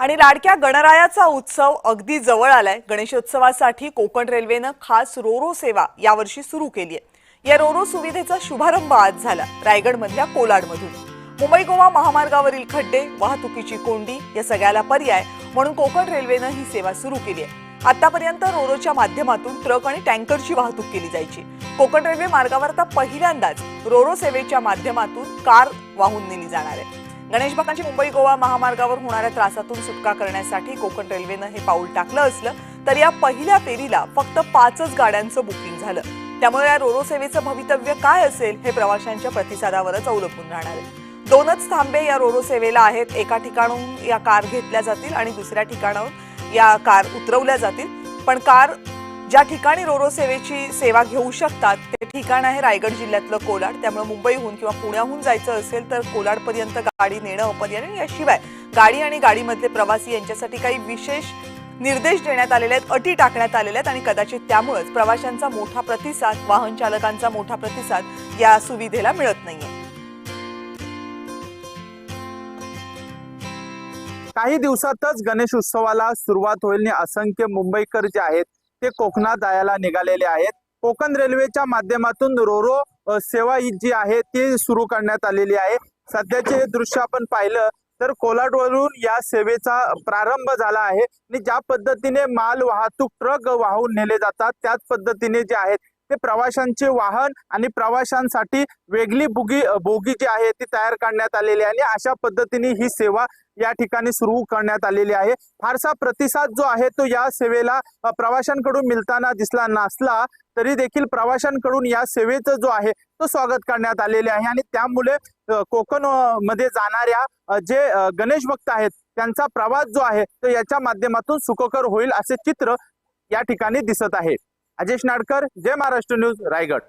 आणि लाडक्या गणरायाचा उत्सव अगदी जवळ आलाय. गणेशोत्सवासाठी कोकण रेल्वेनं खास रोरो सेवा यावर्षी सुरू केली आहे. या रोरो सुविधेचा शुभारंभ आज झाला. रायगडमधल्या कोलाडमधून. मुंबई गोवा महामार्गावरील खड्डे वाहतुकीची कोंडी या सगळ्याला पर्याय म्हणून कोकण रेल्वेनं ही सेवा सुरू केली आहे. आतापर्यंत रोरोच्या माध्यमातून ट्रक आणि टँकरची वाहतूक केली जायची. कोकण रेल्वे मार्गावर आता पहिल्यांदाच रोरो सेवेच्या माध्यमातून कार वाहून नेली जाणार आहे. गणेश बाकांची मुंबई गोवा महामार्गावर होणाऱ्या त्रासातून सुटका करण्यासाठी कोकण रेल्वेनं हे पाऊल टाकलं असलं तर या पहिल्या फेरीला फक्त पाचच गाड्यांचं बुकिंग झालं. त्यामुळे या रोरो सेवेचं भवितव्य काय असेल हे प्रवाशांच्या प्रतिसादावरच अवलंबून राहणार आहे. दोनच थांबे या रोरो सेवेला आहेत. एका ठिकाणून या कार घेतल्या जातील आणि दुसऱ्या ठिकाणाहून या कार उतरवल्या जातील. पण कार ज्या ठिकाणी रोरो सेवेची सेवा घेऊ शकतात ते ठिकाण आहे रायगड जिल्ह्यातलं कोलाड. त्यामुळे मुंबईहून किंवा पुण्याहून जायचं असेल तर कोलाडपर्यंत गाडी नेणं अपर्याय आणि याशिवाय गाडी आणि गाडीमधले प्रवासी यांच्यासाठी काही विशेष निर्देश देण्यात आलेले आहेत अटी टाकण्यात आलेल्या आहेत आणि कदाचित त्यामुळेच प्रवाशांचा मोठा प्रतिसाद वाहन चालकांचा मोठा प्रतिसाद या सुविधेला मिळत नाहीये. काही दिवसातच गणेश उत्सवाला सुरुवात होईल आणि असंख्य मुंबईकर जे आहेत ते कोकणात जायला निघालेले आहेत. कोकण रेल्वेच्या माध्यमातून रोरो सेवा ही जी आहे ती सुरू करण्यात आलेली आहे. सध्याचे हे दृश्य आपण पाहिलं तर कोलाडवरून या सेवेचा प्रारंभ झाला आहे. आणि ज्या पद्धतीने माल वाहतूक ट्रक वाहून नेले जातात त्याच पद्धतीने जे आहेत ते प्रवाशांचे वाहन आणि प्रवाशांसाठी वेगळी बुगी बोगी जी आहे ती तयार करण्यात आलेली आहे. आणि अशा पद्धतीने ही सेवा या ठिकाणी सुरू करण्यात आलेली आहे. फारसा प्रतिसाद जो आहे तो या सेवेला प्रवाशांकडून मिळताना दिसला नसला तरी देखील प्रवाशांकडून या सेवेचं जो आहे तो स्वागत करण्यात आलेले आहे. आणि त्यामुळे कोकणमध्ये जाणाऱ्या जे गणेश भक्त आहेत त्यांचा प्रवास जो आहे तो याच्या माध्यमातून सुखकर होईल असे चित्र या ठिकाणी दिसत आहे. अजेश नाडकर जय महाराष्ट्र न्यूज रायगड.